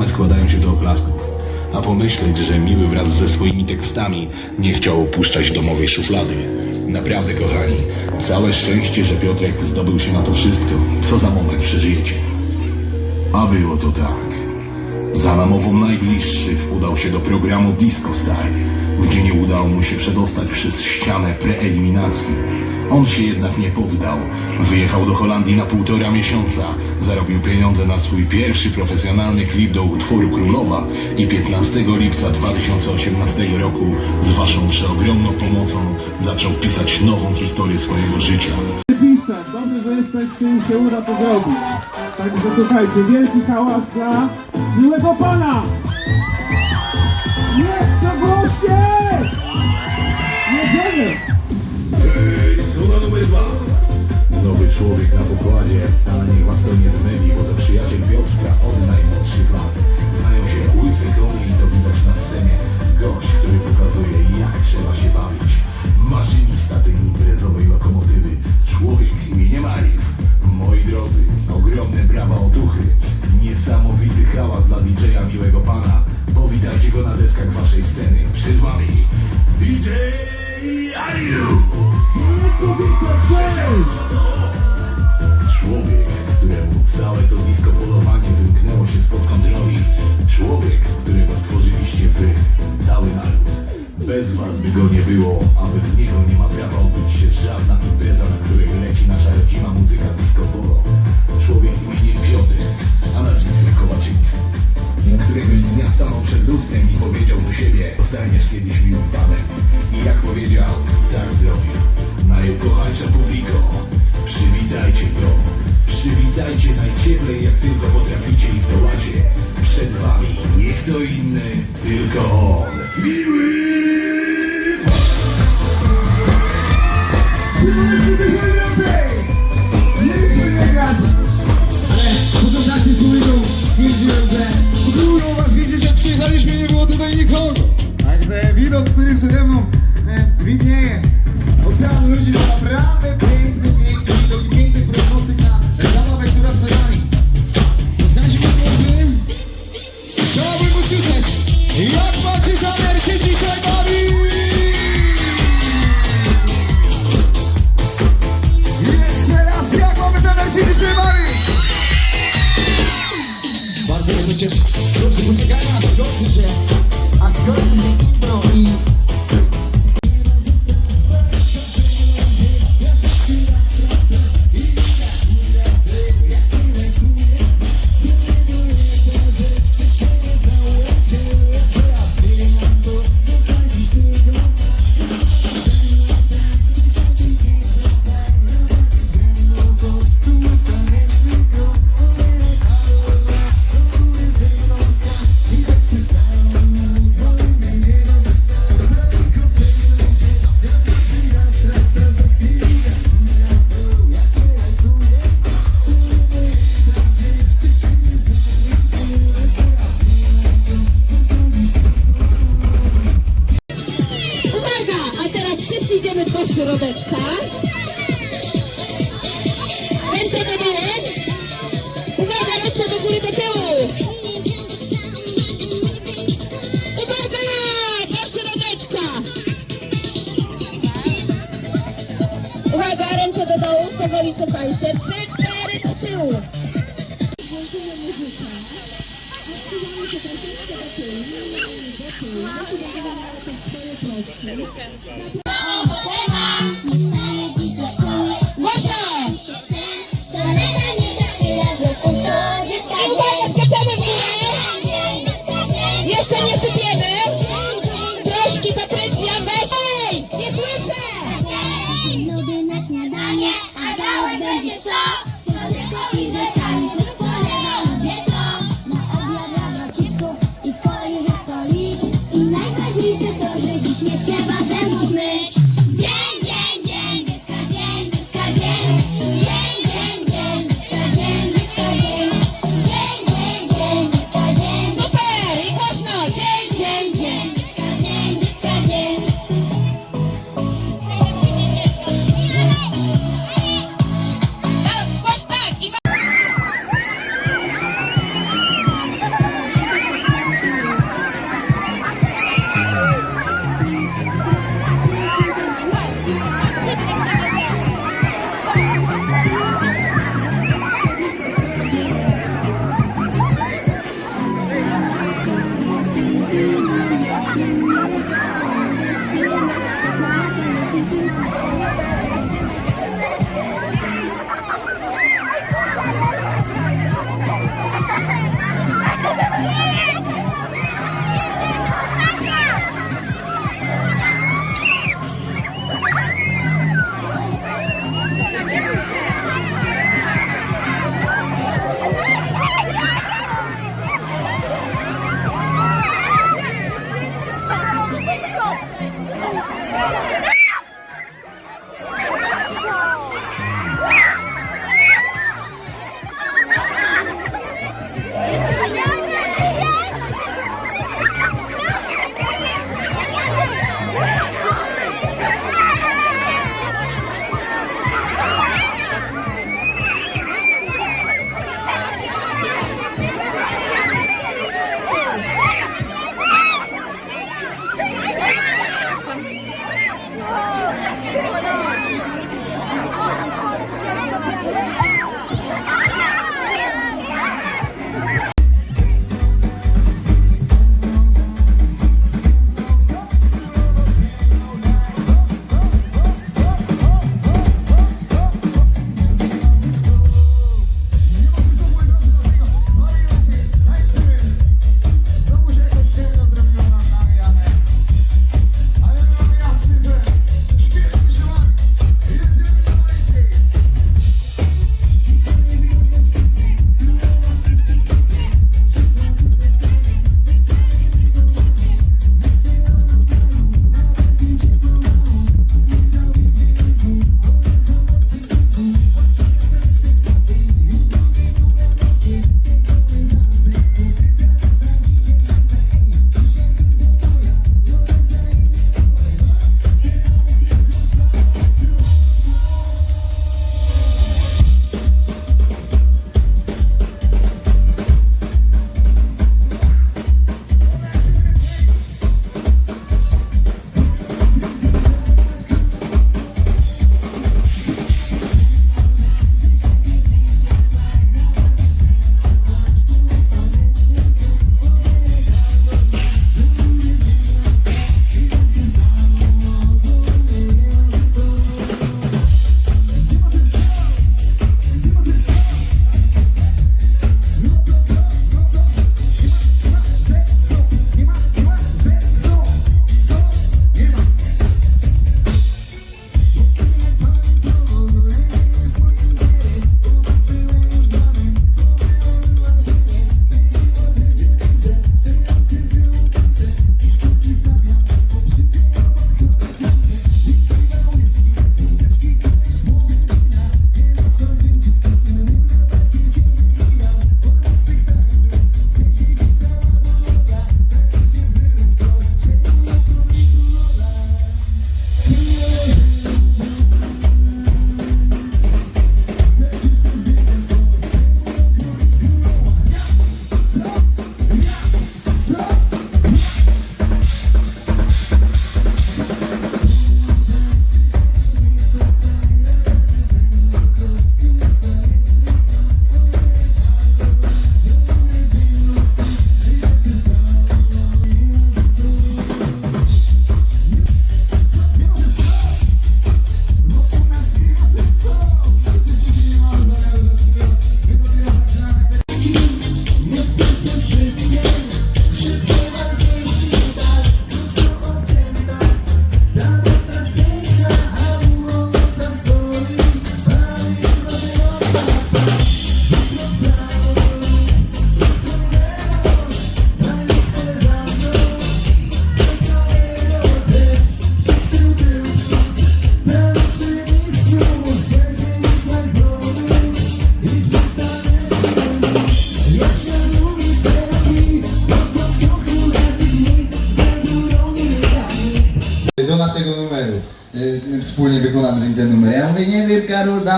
same składają się do oklasków. A pomyśleć, że miły wraz ze swoimi tekstami nie chciał opuszczać domowej szuflady. Naprawdę, kochani, całe szczęście, że Piotrek zdobył się na to wszystko, co za moment przeżyjecie. A było to tak. Za namową najbliższych udał się do programu Disco Star, gdzie nie udało mu się przedostać przez ścianę preeliminacji. On się jednak nie poddał. Wyjechał do Holandii na półtora miesiąca, Zarobił pieniądze na swój pierwszy profesjonalny klip do utworu Królowa i 15 lipca 2018 roku z waszą przeogromną pomocą zaczął pisać nową historię swojego życia. Dobrze, że jesteście i się uda to zrobić. Także słuchajcie, wielki hałas dla miłego pana! Jeszcze głośniej! Yakmak için erkek için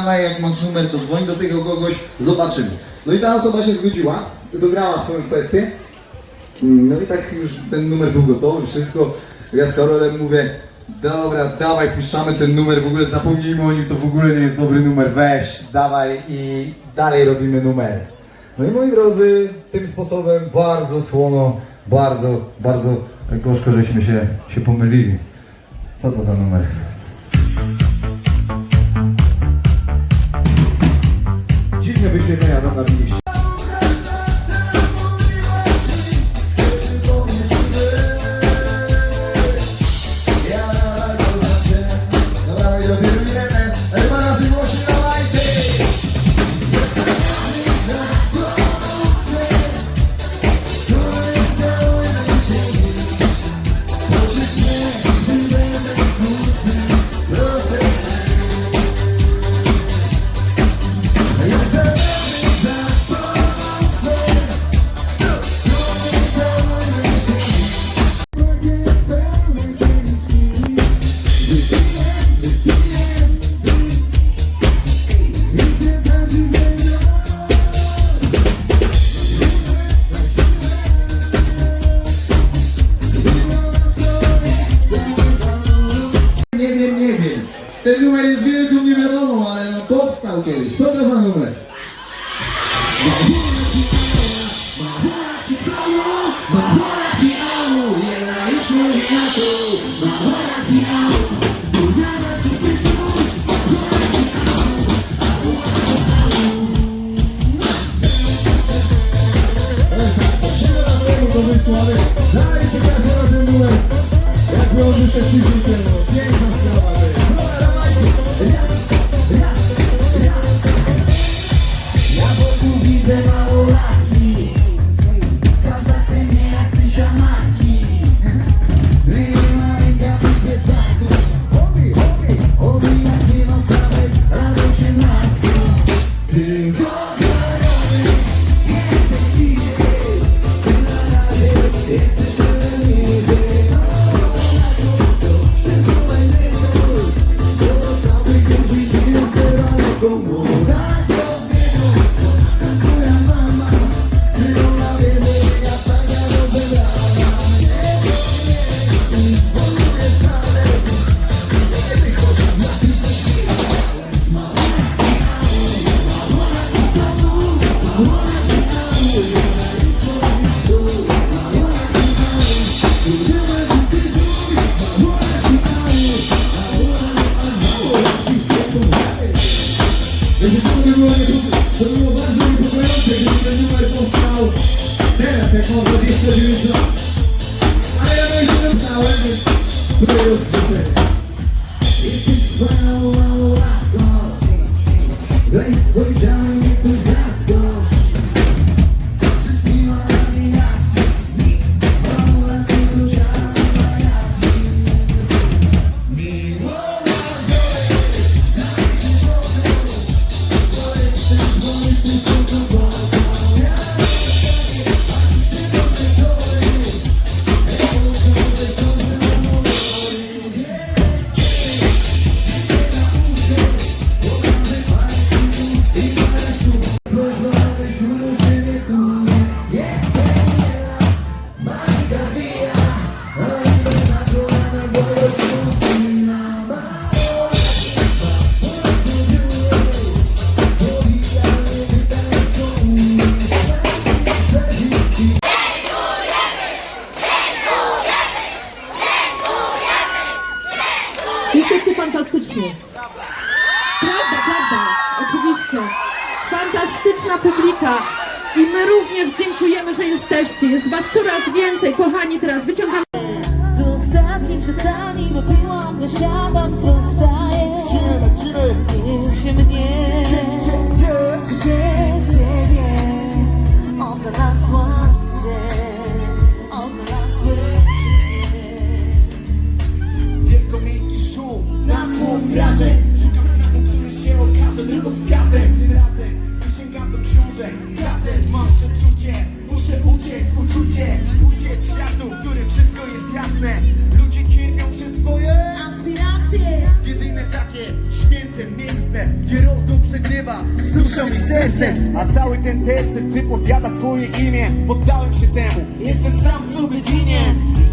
Dawaj, jak masz numer, to dzwoń do tego kogoś, zobaczymy. No i ta osoba się zgodziła, dograła swoją kwestię. Mm, No i tak już ten numer był gotowy, wszystko. Ja z Karolem mówię, dobra, dawaj, puszczamy ten numer, w ogóle zapomnijmy o nim, to w ogóle nie jest dobry numer, weź, dawaj i dalej robimy numer. No i moi drodzy, tym sposobem bardzo słono, bardzo, bardzo gorzko, żeśmy się, się pomylili. Co to za numer? içinde bekleten adamlar bir iş. Dajcie każdy ten numer. Jak miałby się przyjrzeć Piękna sprawa my również dziękujemy, że jesteście. Jest was coraz więcej. Kochani, teraz wyciągamy Do ostatniej przystani dopiłam, wysiadam, zostaję Wiesz mnie, gdzie ciebie Odnalazłam cię, odnalazłem cię Wielkomiejski szum, na tłum wrażeń świecie światu, w którym wszystko jest jasne. Ludzie cierpią przez swoje aspiracje. Jedyne takie święte miejsce Gdzie rozum przegrywa z duszą i sercem. A cały ten tercet wypowiada twoje imię. Poddałem się temu, jestem sam w cudydzinie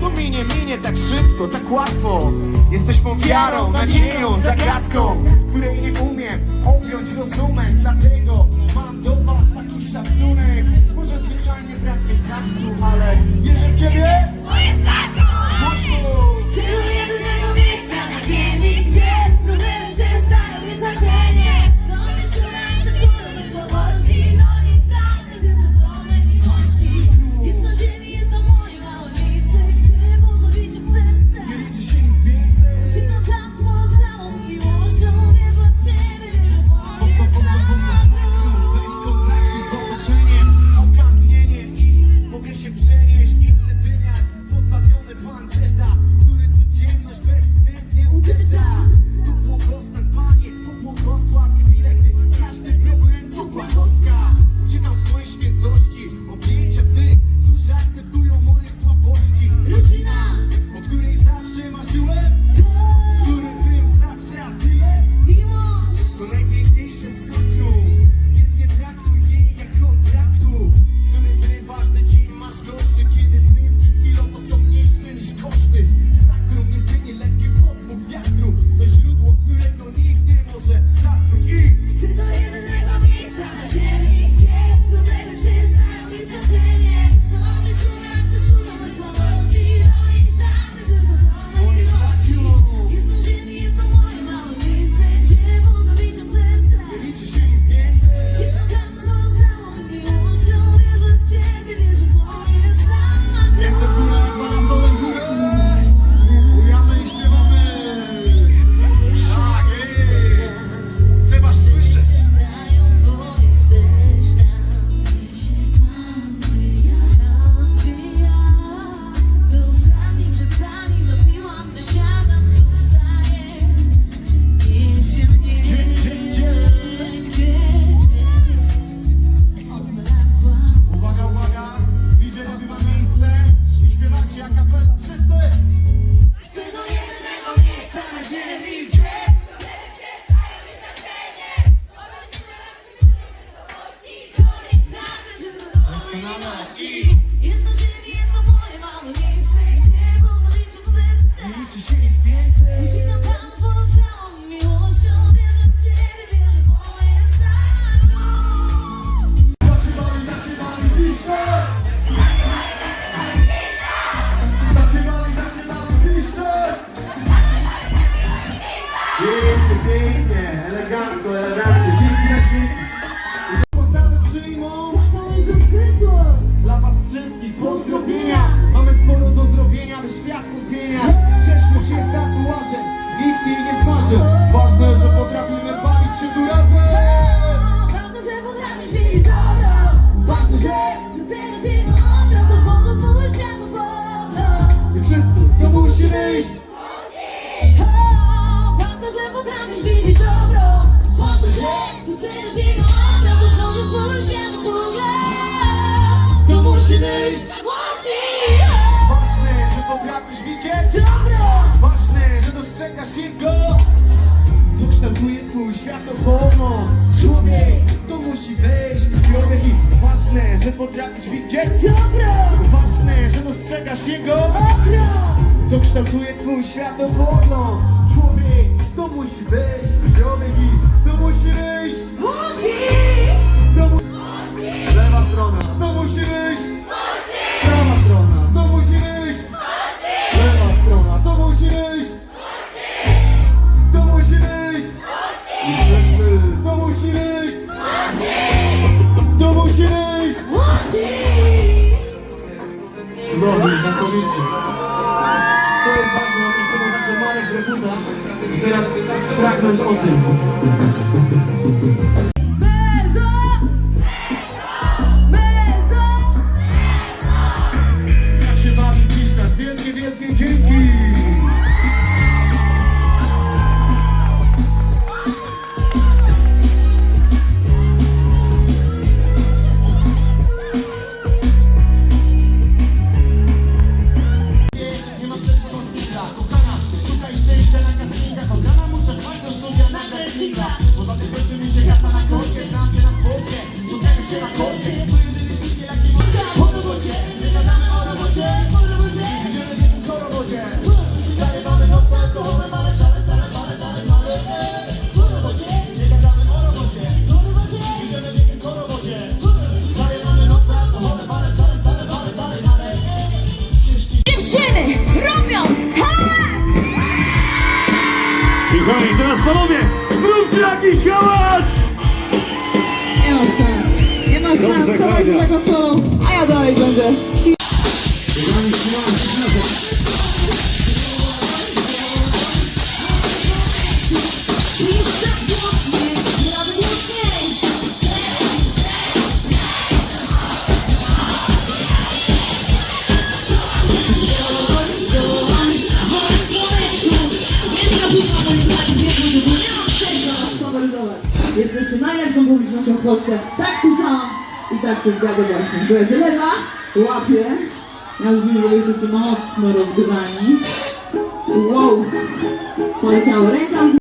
To minie, minie tak szybko, tak łatwo. Jesteś mą wiarą, nadzieją, zagadką Której nie umiem objąć rozumem. Dlatego ale wierzę w Ciebie. widzieć Dobra! Ważne, że dostrzegasz jego Dobra! To kształtuje twój światopogląd Człowiek, to musi być zdrowy odpowiedzi. Co jest ważne, o tym chcę mówić, że Marek Rebuta i teraz fragment o tym. najlepszą publicznością w Polsce. Tak słyszałam i tak się zgadza właśnie. Słuchajcie, lewa, łapie. Ja już widzę, że jesteście mocno rozgrzani. Wow, poleciało ręka.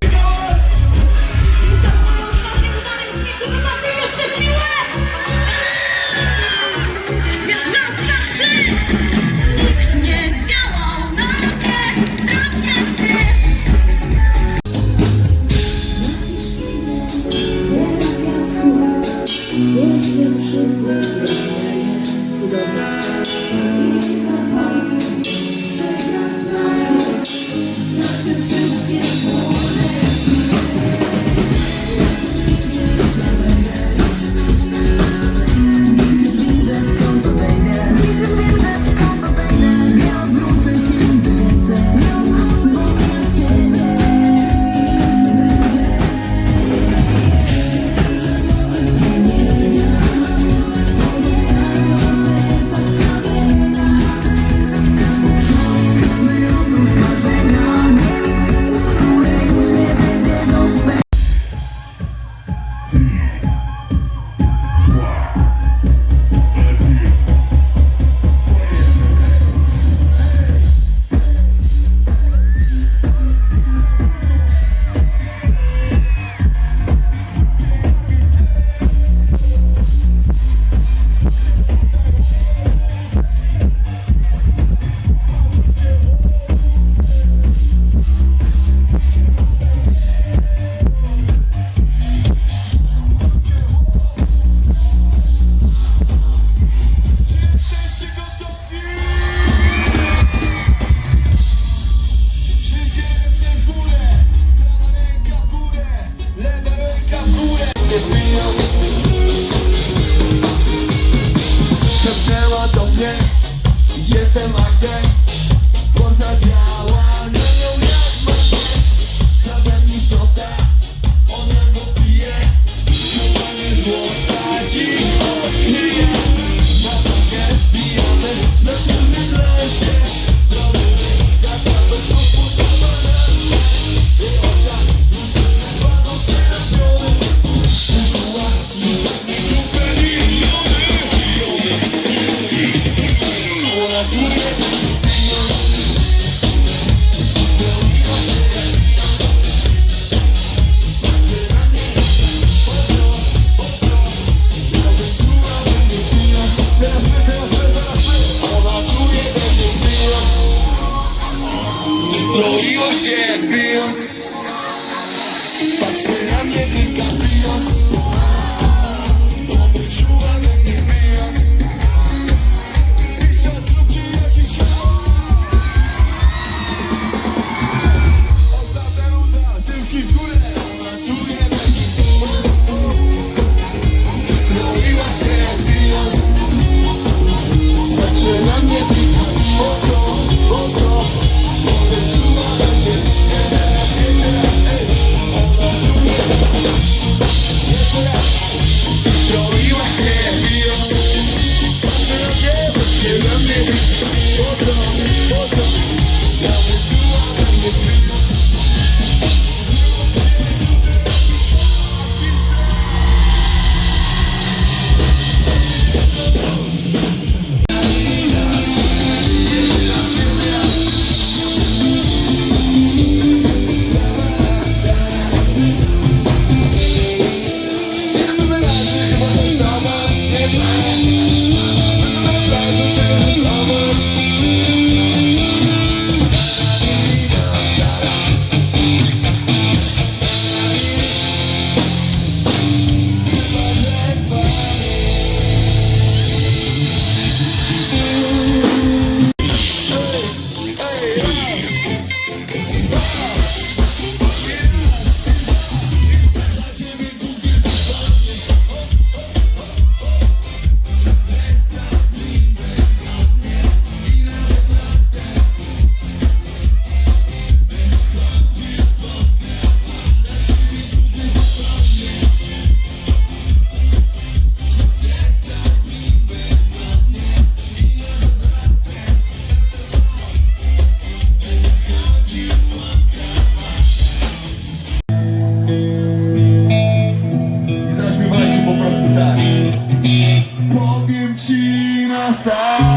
tak Powiem ci na sam